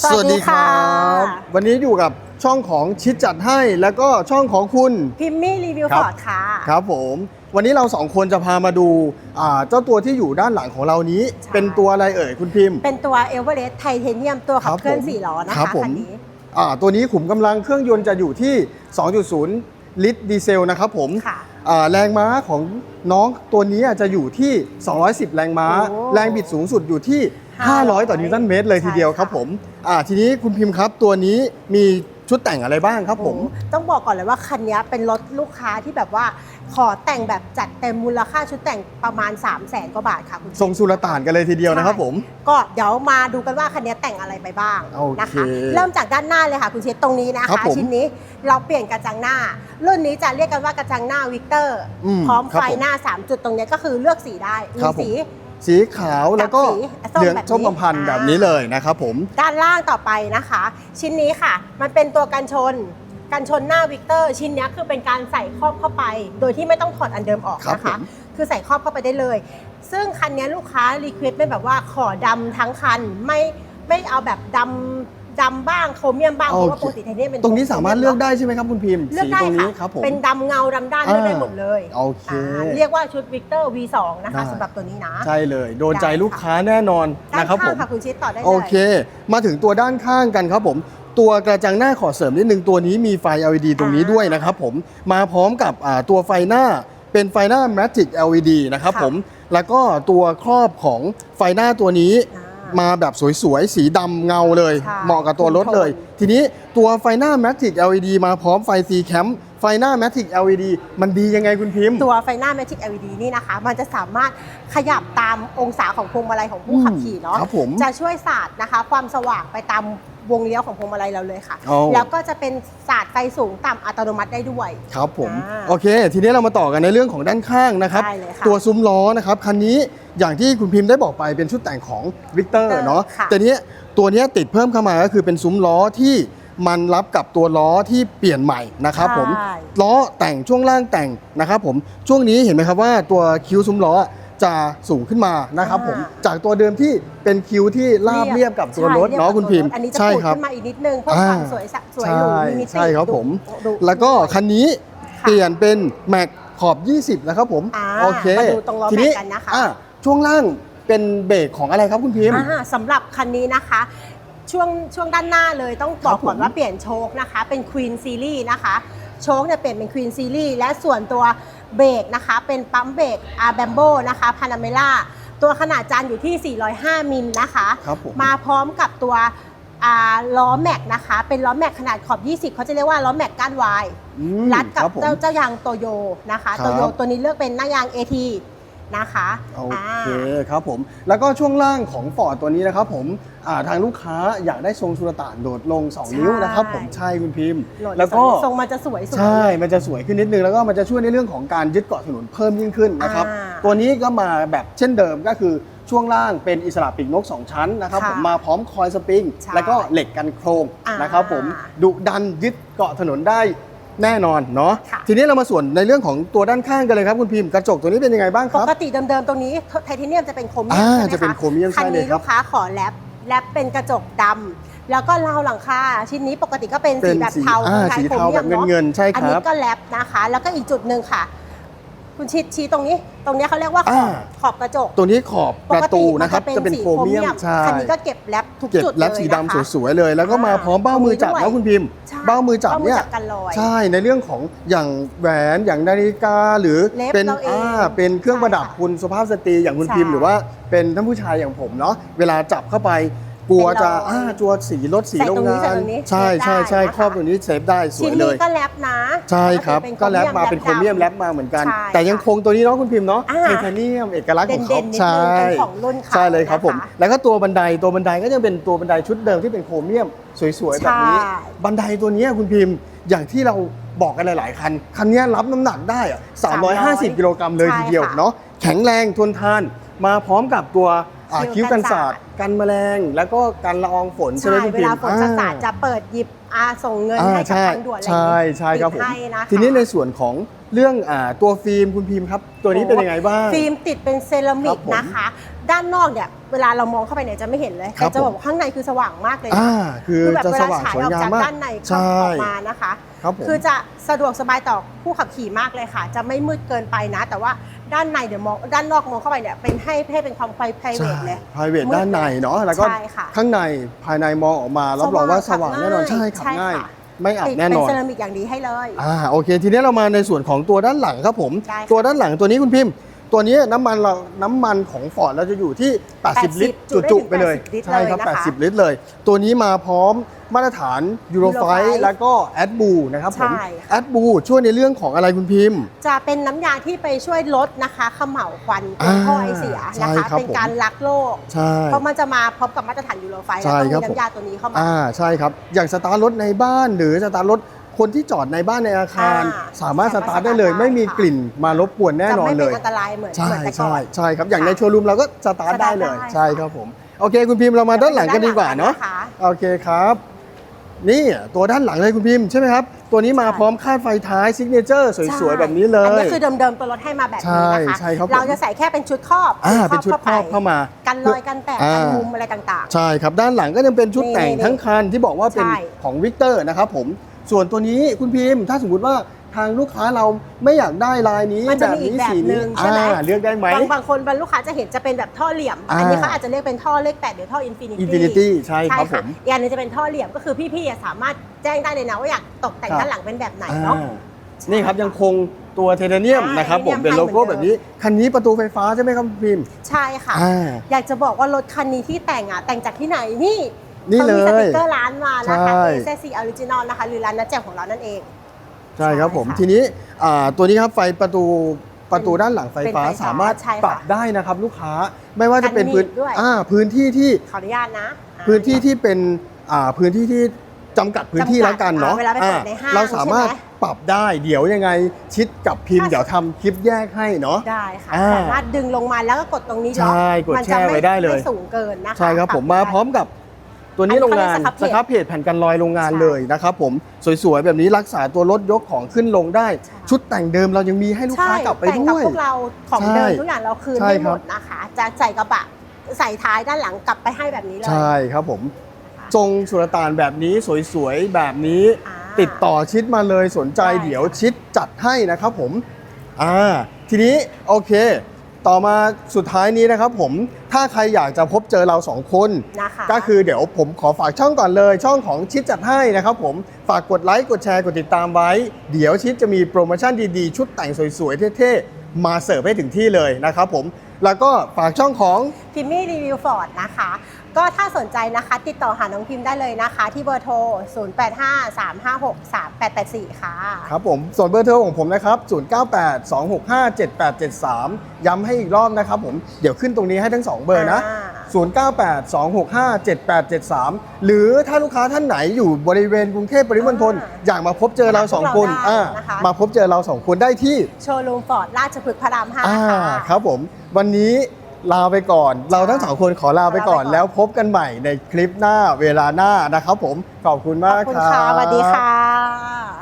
สวัสดีครับ วันนี้อยู่กับช่องของชิดจัดให้แล้วก็ช่องของคุณพิมมี่รีวิวครัฟบอร์ดค่ะ ครับผม วันนี้เราสองคนจะพามาดูอ่าเจ้าตัวที่อยู่ด้านหลังของเรานี้ใช่เป็นตัวอะไรเอ่ยคุณพิมพ์เป็นตัวเอเวอเรสต์ไทเทเนียมตัวขับเคลื่อนครับผมสี่ล้อนะครัคะบผมคันนี้อ่าตัวนี้ขุมกำลังเครื่องยนต์จะอยู่ที่ 2.0 ลิตรดีเซลนะครับผมค่ะอ่าแรงม้าของน้องตัวนี้จะอยู่ที่ 210 แรงม้าโอ้แรงบิดสูงสุดอยู่ที่ 500 ต่อนิวตันเมตรเลยทีเดียวใช่ค่ะครับผมอ่าทีนี้คุณพิมพ์ครับตัวนี้มีชุดแต่งอะไรบ้างครับผมโอ้ต้องบอกก่อนเลยว่าคันนี้เป็นรถลูกค้าที่แบบว่าขอแต่งแบบจัดเต็มมูลค่าชุดแต่งประมาณ 3 0 0แสนกว่าบาทค่ะคุณทรงสุลต่านกันเลยทีเดียวนะครับผม ก็เดี๋ยวมาดูกันว่าคันนี้แต่งอะไรไปบ้างโอเคนะคะ เริ่มจากด้านหน้าเลยค่ะคุณเชษตรงนี้นะครัคะบผมชิ้นนี้เราเปลี่ยนกระจังหน้า รุ่นนี้จะเรียกกันว่ากระจังหน้าวิกเตอร์อืมพร้อมครับไฟผมหน้า 3 จุดตรงนี้ก็คือเลือกสีได้มีครับผมสี สีขาวแล้วก็กับสีส้มเหลืองแบบนี้ส้มอมพันธ์อ่าแบบนี้เลยนะครับผม ด้านล่างต่อไปนะคะ ชิ้นนี้ค่ะ มันเป็นตัวกันชนกันชนหน้าวิกเตอร์ ชิ้นเนี้ยคือเป็นการใส่ครอบเข้าไป โดยที่ไม่ต้องถอดอันเดิมออกครับนะผคะ ม คือใส่ครอบเข้าไปได้เลย ซึ่งคันเนี้ยลูกค้ารีเควสเป็นแบบว่าขอดำทั้งคันไม่ไม่เอาแบบดำ ดำบ้างโครเมียมบ้างเพราะว่าโอเค ปกติไทเทเนียมเป็นตรงนี้สามารถเลือกได้ใช่ไหมครับคุณพิมพ์เลือกสีได้ตรงนี้ค่ะครับผม เป็นดำเงาดำด้านเลือกได้อ่า หมดเลยโอเค อ่าเรียกว่าชุดวิกเตอร์ V2 นะคะได้ สำหรับตัวนี้นะใช่เลย โดนใจได้ค่ะลูกค้าแน่นอนด้านนะครับผข้างม ค่ะคุณชิดต่อได้เลย โอเค มาถึงตัวด้านข้างกันครับผม ตัวกระจังหน้าขอเสริมนิดนึงตัวนี้มีไฟ LED ตรงนี้อ่าด้วยนะครับผม มาพร้อมกับอ่าตัวไฟหน้าเป็นไฟหน้า Magic LED นะครับค่ะผม แล้วก็ตัวครอบของไฟหน้าตัวนี้ อ่า มาแบบสวยๆ สีดำเงาเลย ใช่เหมาะกับตัวรถเลยคุมโทนทีนี้ตัวไฟหน้า Magic LED มาพร้อมไฟ C Cam ไฟหน้า Magic LED มันดียังไงคุณพิมพ์ ตัวไฟหน้า Magic LED นี่นะคะ มันจะสามารถขยับตามองศาของพวงมาลัยของผู้ขับขี่เนาะ ครับผม จะช่วยสาดนะคะ ความสว่างไปตาม วงเลี้ยวของพวงมาลัยเราเลยค่ะเอาแล้วก็จะเป็นสาดไฟสูงต่ำอัตโนมัติได้ด้วย ครับผม อ่าโอเค ทีนี้เรามาต่อกันในเรื่องของด้านข้างนะครับ ได้เลยค่ะตัวซุ้มล้อนะครับคันนี้อย่างที่คุณพิมพ์ได้บอกไปเป็นชุดแต่งของวิกเตอร์ Victor เนาะค่ะ แต่เนี้ยตัวเนี้ยติดเพิ่มเข้ามาก็คือเป็นซุ้มล้อที่มันรับกับตัวล้อที่เปลี่ยนใหม่นะครับผม ใช่ ล้อแต่งช่วงล่างแต่งนะครับผมช่วงนี้เห็นไหมครับว่าตัวคิ้วซุ้มล้อ จะสูงขึ้นมานะครับผมอ่าจากตัวเดิมที่เป็นคิ้วที่ราบเรียบกับตัวรถใช่เนาะรียบกับคุณพิมพ์ตัวรถอันนี้จะใช่ปูดครับขึ้นมาอีกนิดนึงเพื่อความสวยสะสวยหรูใช่มีมิติใช่ครับผมดุแล้วก็ดุคันนี้ค่ะเปลี่ยนเป็นแม็กขอบ 20 นะครับผมอ่าโอเคมาดูตรงล้อทีนี้แม็กกันนะคะอ่าช่วงล่างเป็นเบรกของอะไรครับคุณพิมพ์อ่าสำหรับคันนี้นะคะช่วงช่วงด้านหน้าเลยต้องบอกก่อนครับผมว่าเปลี่ยนโชคนะคะ เป็น Queen Series นะคะ โชคเนี่ยเปลี่ยนเป็น Queen Series และส่วนตัว เบรกนะคะ เป็นปั๊มเบรก a r b a m b o นะคะ Panamera ตัวขนาดจานอยู่ที่ 405 มิลนะคะครับผม มาพร้อมกับตัวอ่าล้อแม็กนะคะ เป็นล้อแม็กขนาดขอบ 20 เขาจะเรียกว่าล้อแม็กก้านวาย อืมรัดกับครับผม เจ้าเจ้ายางโตโยนะคะ ครับ โตโยตัวนี้เลือกเป็นหน้ายาง AT นะคะโออ่าเคครับผมแล้วก็ช่วงล่างของฟอร์ดตัวนี้นะครับผมอ่าทางลูกค้าอยากได้ทรงสุลต่านโดดลง 2 นิ้วนะครับผมใช่คุณพิมพ์โหลดแล้วก็ทรงมันจะสวยสุดใช่ มันจะสวยขึ้นนิดนึงแล้วก็มันจะช่วยในเรื่องของการยึดเกาะถนนเพิ่มยิ่งขึ้นนะครับอ่าตัวนี้ก็มาแบบเช่นเดิมก็คือช่วงล่างเป็นอิสระปีกนก 2 ชั้นนะครับค่ะผมมาพร้อมคอยสปริงใช่แล้วก็เหล็กกันโครงอ่านนะครับผมดุดันยึดเกาะถนนได้ แน่นอนเนาะค่ะทีนี้เรามาส่วนในเรื่องของตัวด้านข้างกันเลยครับคุณพิมพ์กระจกตัวนี้เป็นยังไงบ้างคปรับกติเดิมๆตรงนี้ไทเทเนียมจะเป็นโครเมียมอ่าใช่ไหมจะเป็นคะโครเมียมคันใช่เลยนี้ครับลูกค้าขอแรปแรปเป็นกระจกดำแล้วก็ราวหลังคาชิ้นนี้ปกติก็เป็นเป็สีนแบบสีเทาอ่าคล้ายสีๆโครเทาเมีแบยบมเนาะเงินๆใช่อันคนี้รับก็แรปนะคะ แล้วก็อีกจุดหนึ่งค่ะ คุณชิดชี้ตรงนี้ ตรงนี้เขาเรียกว่าขอบอ่า ขอบกระจกตัวนี้ขอบปปกระติตูมันะครับ จะเป็นสีโครเมียมใช่คันนี้ก็เก็บแรปทุกเก็บจุดแรปเลยสีนะคะดำสวยๆเลย แล้วก็มาอ่าพร้อมเบ้ามือจับตรงนี้แล้วด้วยคุณพิมพ์ ใช่เบ้ามือจับเนี่ยเบ้ามือจับกันลอยใช่ในเรื่องของอย่างแหวนอย่างนาฬิกาหรือเล็บเป็นเราเองอ่าเป็นเครื่องประดับใช่ค่ะคุณสุภาพสตรีอย่างคุณใช่พิมพ์หรือว่าเป็นท่านผู้ชายอย่างผมเนาะเวลาจับเข้าไป กลัวจะเป็นรอยอ่าจัวสีรถสีใส่โรตรงงนี้งาใส่นตรงนี้ใช่ใช่ใช่เซฟได้นะคะ ครอบตรงนี้เซฟได้สวชิ้ยนเลนี้ย ก็แรปนะใช่ครับเป็นก็แรปมาโคเป็นโครเมียมแรปมาเหมือนกัน ใช่แต่ยังคงตัวนี้เนาะคุณพิมพ์เนาะอ่า ไทเทเนียมเอกลักษณ์ของเขาเด่นๆนิดนึงใช่เป็นของรุ่นเขาใช่เลยครับผม นะคะแล้วก็ตัวบันไดตัวบันไดก็ยังเป็นตัวบันไดชุดเดิมที่เป็นโครเมียมสวยๆแบบนี้ ใช่ บันไดตัวเนี้ยคุณพิมพ์อย่างที่เราบอกกันหลาย ๆ คัน คันเนี้ยรับน้ำหนักได้อะ350 กิโลกรัมเลยใช่ทีเดียวค่ะเนาะแข็งแรงทนทานมาพร้อมกับตัว อ่าคิ้คิ้ววกักันนสาสาดดกันแมลง แล้วก็กันละอองฝนใช่ใช่ไหมคุณเวพิมลาพ์ฝนสาดๆจะเปิดหยิบอาส่งเงินอ่าให้กับใช่ทางด่วนอะไรใช่ใช่ครับผมติดให้นะคะ ทีนี้ในส่วนของเรื่องอ่าตัวฟิล์มคุณพิมพ์ครับ ตัวนี้เป็นยังไงบ้าง ฟิล์มติดเป็นเซรามิครักบผมนะคะ ด้านนอกเนี่ยเวลาเรามองเข้าไปเนี่ยจะไม่เห็นเลยครับแต่จะบอกว่าข้างในคือสว่างมากเลยนะอ่าคือคือแบบจะเวสลาว่างฉายสวยออกงามจากมากด้านในใช่ออกมานะคะ ครับผม คือจะสะดวกสบายต่อผู้ขับขี่มากเลยค่ะ จะไม่มืดเกินไปนะ แต่ว่า ด้านในเดี๋ยวมองด้านนอกมองเข้าไปเนี่ยเป็นให้ให้เป็นความไพรเวทเลย private มืดด้านในเนาะแล้วก็ใช่ค่ะข้างในภายในมองออกมารับรองว่าสสว่าว่างงแน่นอนขับใช่ง่ายขับใช่ง่าย ค่ะ ไม่อับติดแน่เป็นนอนเซรามิกอย่างดีให้เลย อ่าโอเค ทีนี้เรามาในส่วนของตัวด้านหลังครับผม ได้ค่ะตัวด้านหลังตัวนี้คุณพิมพ์ ตัวนี้น้ำมันเราน้ำมันของฟอร์ดเราจะอยู่ที่ 80ลิตรจุได้จุถึงๆไปเลย80ลิตรใช่ครับ เลยนะคะ 80 ลิตรเลย ตัวนี้มาพร้อม มาตรฐานยูโรไฟ Euro แล้วก็แอดบูนะครับผมใช่ค่ะ แอดบูช่วยในเรื่องของอะไรคุณพิมพ์ จะเป็นน้ำยาที่ไปช่วยลดนะคะเขม่าวควันตัวท่อไอเสียใช่นะคะ ครับเป็นการรักโลก ใช่ เพราะมันจะมาพร้อมกับมาตรฐานยูโรไฟใช่แล้วก็ครับผมมีน้ำยาตัวนี้เข้ามา อ่าใช่ครับ อย่างสตาร์ทรถในบ้านหรือสตาร์ทรถคนที่จอดในบ้านในอาคาร อ่าสามารถสสามารถตาร์ทได้เลยสตาร์ทได้ไม่มีค่ะกลิ่นมารบกวนแน่นอนจะเลไม่ยเป็นอันตรายเหมือนใช่เหมือนแต่ก่ใช่อน ใช่ครับ อย่างค่ะในโชว์รูมเราก็สตาร์ทได้เลย สตาร์ทได้ ใช่ครับผม โอเคคุณพิมพ์เรามาด้านหลังกันดีกว่าเนาะด้หลังคโอเคครับ นี่ตัวด้านหลังเลยคุณพิมพ์ใช่ไหมครับ ตัวนี้มาใช่พร้อมคาดไฟท้ายซิกเนเจอร์สวยใช่ๆแบบนี้เลอันยนี้คือเดิมๆตัวรถให้มาแบบนี้นะคะใช่ใช่ครับผมเราจะใส่แค่เป็นชุดครอบอ่าเป็นชุดครอบเข้ามา กันรอยกันแตกอ่ากันมุมอะไรต่างใช่ครับ ด้านหลังก็ยังเป็นชุดนี่แต่งนี่ทั้งคันที่บอกว่าเป็นใช่ของวิกเตอร์นะครับผมส่วนตัวนี้คุณพิมพ์ถ้าสมมติว่า ทางลูกค้าเราไม่อยากได้ลายนี้มันแบจะบมีอีนี้กแบบสีหนึ่นี้งใช่ไหมอ่าเลือกได้ไหมๆบางบางคนบางลูกค้าจะเห็นจะเป็นแบบท่อเหลี่ยมอ่าอันนี้เขาอาจจะเรียกเป็นท่อเลขแปดหรือท่ออินฟินิตี้ Infinity ใช่ครับผมอีกอันหนึงจะเป็นท่อเหลี่ยมก็คือพี่ๆอะสามารถแจ้งได้เลยนะว่าอยากตกแต่งครับ ด้านหลังเป็นแบบไหนเนาะ อ่านี่ครับยังคงตัวเทเทเนียมใช่นะครับผมไทเทเนียมเป็นโลโก้ให้เหมืแบอนบเดิมนี้ คันนี้ประตูไฟฟ้าใช่ไหมครับคุณพิมพ์ใช่ค่ะ อ่า อยากจะบอกว่ารถคันนี้ที่แต่งอะแต่งจากที่ไหนนี่นี่ขาเลมีสย ติกเกอร์ร้านมานะคะ ใช่เอเซซีออริจินอลนะคะ หรือร้านนัดแจ่มของเรานั่นเอง ใช่ครับผมใช่ค่ะทีนี้อ่าตัวนี้ครับไฟประตูประตูด้านหลังไฟฟ้าเป็นไฟฟ้าสามารถใช่ค่ะปรับได้นะครับลูกค้าไม่ว่าจะเป็นกันหนีพื้นบด้วย อ่าพื้นที่ที่ขออนุญาตนะอ่า พื้นที่ที่เป็นอ่าพื้นที่ที่จำกัดพื้นที่จำกัดแล้วกันเนาะอ่าเวลาไปเปิดอ่าในห้างเราสามารถใช่ไหม ปรับได้เดี๋ยวยังไงชิดกับพิมพ์ถ้าเดี๋ยวทำคลิปแยกให้เนาะ ได้ค่ะ อ่าสามารถดึงลงมาแล้วก็กดตรงนี้ล็อกใช่กดมันแช่จะไว้ได้เลยไม่สูงเกินนะคะใช่ครับผมปมาได้พร้อมกับ ตัวนี้อันนี้โรงงานเขาเรียกสสคครัรับบเพจแผ่นกันลอยโรงงานใช่เลยนะครับผมสวยๆแบบนี้รักษาตัวรถยกของขึ้นลงได้ใช่ชุดแต่งเดิมเรายังมีให้ลูกค้ากลับไปแต่งด้กับวยพวกเราของใช่เดิมทุกอย่างเราคืนใช่ให้คหรัมบดนะคะจะใส่กระบะใส่ท้ายด้านหลังกลับไปให้แบบนี้เลยใช่ครับผมทรงสุลต่านแบบนี้สวยๆแบบนี้อ่าติดต่อชิดมาเลยสนใจได้เดี๋ยวชิดจัดให้นะครับผมอ่าทีนี้โอเค ต่อมาสุดท้ายนี้นะครับผมถ้าใครอยากจะพบเจอเราสองคนนะคะก็คือเดี๋ยวผมขอฝากช่องก่อนเลย ช่องของชิดจัดให้นะครับผมฝากกดไลค์กดแชร์กดติดตามไว้ เดี๋ยวชิดจะมีโปรโมชั่นดีๆ ชุดแต่งสวยๆเท่ๆ มาเสิร์ฟให้ถึงที่เลยนะครับผมแล้วก็ฝากช่องของพิมมี่รีวิวฟอร์ดนะคะ ก็ถ้าสนใจนะคะ ติดต่อหาน้องพิมพ์ได้เลยนะคะ ที่เบอร์โทร 0853563884 ค่ะ ครับผมส่วนเบอร์โทรของผมนะครับ 0982657873 ย้ำให้อีกรอบนะครับผม เดี๋ยวขึ้นตรงนี้ให้ทั้ง 2 เบอร์นะ0982657873 หรือถ้าลูกค้าท่านไหนอยู่บริเวณกรุงเทพปริมณฑลอ่าอยากมาพบเจอเราสองคนพบเราได้อ่านะคะ มาพบเจอเราสองคนได้ที่ โชว์รูมฟอร์ดราชพฤกษ์พระรามห้าอ่าค่ะ ครับผม วันนี้ ลาไปก่อน เราทั้งสองคนขอลาไปก่อนลาไปก่อน แล้วพบกันใหม่ในคลิปหน้าเวลาหน้านะครับผม ขอบคุณขมาอบกคุณครับค่ะสวัสดีค่ะ